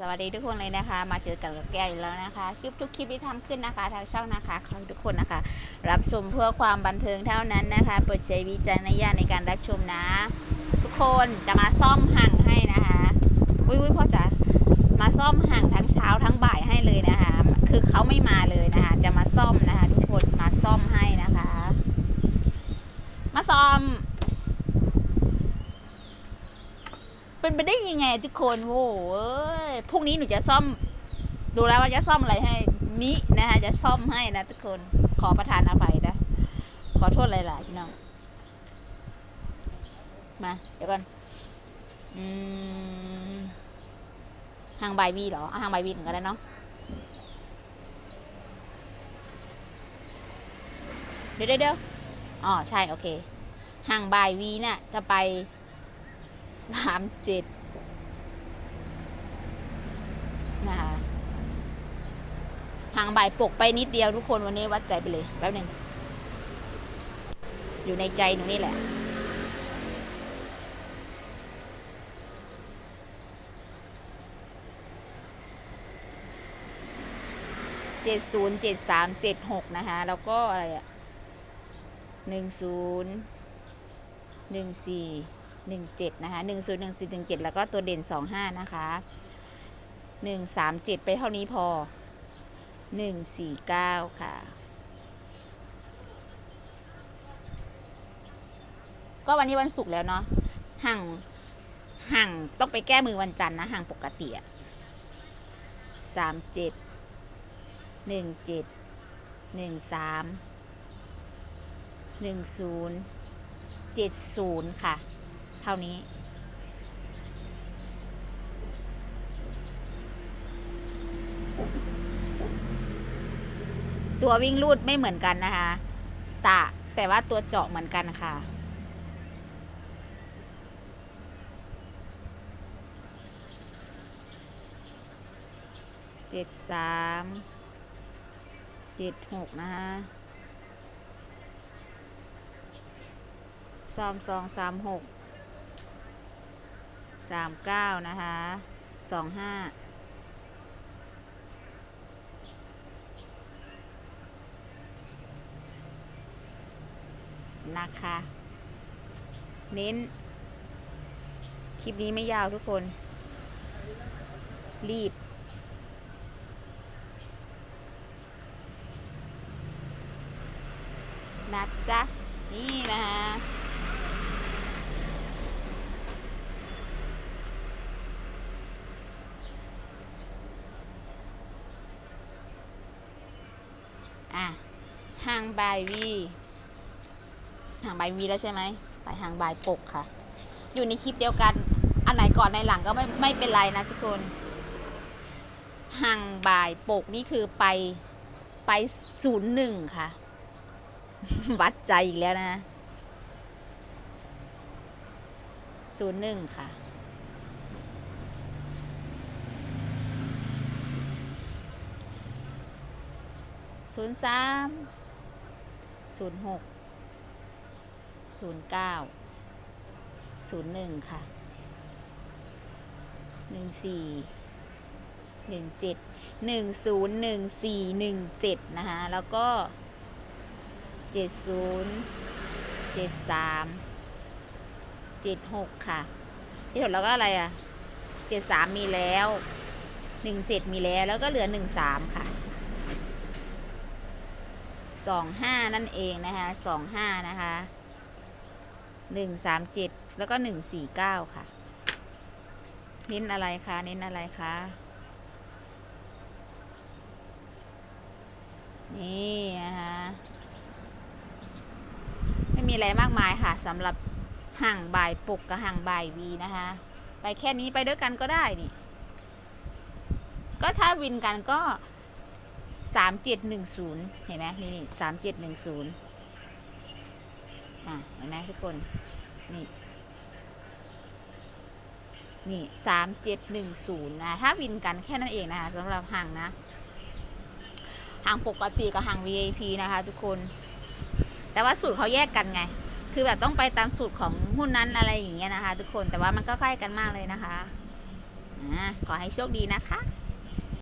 สวัสดีทุกคนเลยนะคะ มาเจอกันกับแก้วอีกแล้วนะคะ คลิปทุกคลิปที่ทำขึ้นนะคะทางช่องนะคะขอทุกคนนะคะ รับชมเพื่อความบันเทิงเท่านั้นนะคะโปรดใช้วิจารณญาณในการรับชมนะ ทุกคนจะมาซ่อมห่างให้นะคะอุ้ยอุ้ยพ่อจ๋ามาซ่อมห่างทั้งเช้าทั้งบ่ายให้เลยนะคะ คือเขาไม่มาเลยนะคะ จะมาซ่อมนะคะ ทุกคนมาซ่อมให้นะคะ มาซ่อม เป็นไปได้ยังไงทุกคนโว้ยพรุ่งนี้หนูจะซ่อม ดูแล้วว่าจะซ่อมอะไรให้มินะคะจะซ่อมให้นะทุกคนขอประทานอภัยนะ ขอโทษหลายๆพี่น้องมา เดี๋ยวก่อนอืมห่างใบวีเหรอห่างใบวีถึงก็ได้เนาะเดี๋ยวเดี๋ยวอ๋อใช่ โอเค ห่างใบวีเนี่ยจะไป สามเจ็ดนะคะห่างบ่ายปกไปนิดเดียวทุกคนวันนี้วัดใจไปเลยแป๊บหนึ่งอยู่ในใจหนูนี่แหละเจ็ดศูนย์เจ็ดสามเจ็ดหกนะคะแล้วก็อะไรอะหนึ่งศูนย์หนึ่งสี่ หนึ่งเจ็ดนะคะหนึ่งศูนย์หนึ่งสี่หนึ่งเจ็ดแล้วก็ตัวเด่นสองห้านะคะหนึ่งสามเจ็ดไปเท่านี้พอหนึ่งสี่เก้าค่ะ ก็วันนี้วันศุกร์แล้วเนาะห่างห่างต้องไปแก้มือวันจันทร์นะห่างปกติอะสามเจ็ดหนึ่งเจ็ดหนึ่งสามหนึ่งศูนย์เจ็ดศูนย์ค่ะ เท่านี้ ตัววิ่งลูดไม่เหมือนกันนะคะ ตะแต่ว่าตัวเจาะเหมือนกันค่ะเจ็ดสามเจ็ดหกนะคะสองสองสามหก สามเก้านะคะสองห้านะคะ เน้น คลิปนี้ไม่ยาวทุกคน รีบนะจ๊ะนี่นะคะ อะห่างบายวีห่างบายวีแล้วใช่ไหมไปห่างบายปกค่ะ อยู่ในคลิปเดียวกัน อันไหนก่อนในหลังก็ไม่ไม่เป็นไรนะทุกคนห่างบายปกนี่คือไปไปศูนย์หนึ่งค่ะ วัดใจอีกแล้วนะศูนย์หนึ่งค่ะ ศูนย์สามศูนย์หกศูนย์เก้าศูนย์หนึ่งค่ะหนึ่งสี่หนึ่งเจ็ดหนึ่งศูนย์หนึ่งสี่หนึ่งเจ็ดนะคะแล้วก็เจ็ดศูนย์เจ็ดสามเจ็ดหกค่ะที่ถดแล้วก็อะไรอะเจ็ดสามมีแล้วหนึ่งเจ็ดมีแล้วแล้วก็เหลือหนึ่งสามค่ะ สองห้านั่นเองนะคะสองห้านะคะหนึ่งสามเจ็ดแล้วก็หนึ่งสี่เก้าค่ะ เน้นอะไรคะเน้นอะไรคะนี่นะคะไม่มีอะไรมากมายค่ะสำหรับห่างบ่ายปกกับห่างบ่ายวีนะคะ ไปแค่นี้ไปด้วยกันก็ได้นี่ก็ถ้าวินกันก็ สามเจ็ดหนึ่งศูนย์เห็นไหมนี่นี่สามเจ็ดหนึ่งศูนย์อะเห็นไหมทุกคน นี่นี่สามเจ็ดหนึ่งศูนย์นะ ถ้าวินกันแค่นั้นเองนะคะสำหรับห่างนะห่างปกติกับห่าง VIP นะคะทุกคน แต่ว่าสูตรเขาแยกกันไง คือแบบต้องไปตามสูตรของหุ้นนั้นอะไรอย่างเงี้ยนะคะ ทุกคนแต่ว่ามันก็ใกล้กันมากเลยนะคะอ่าขอให้โชคดีนะคะ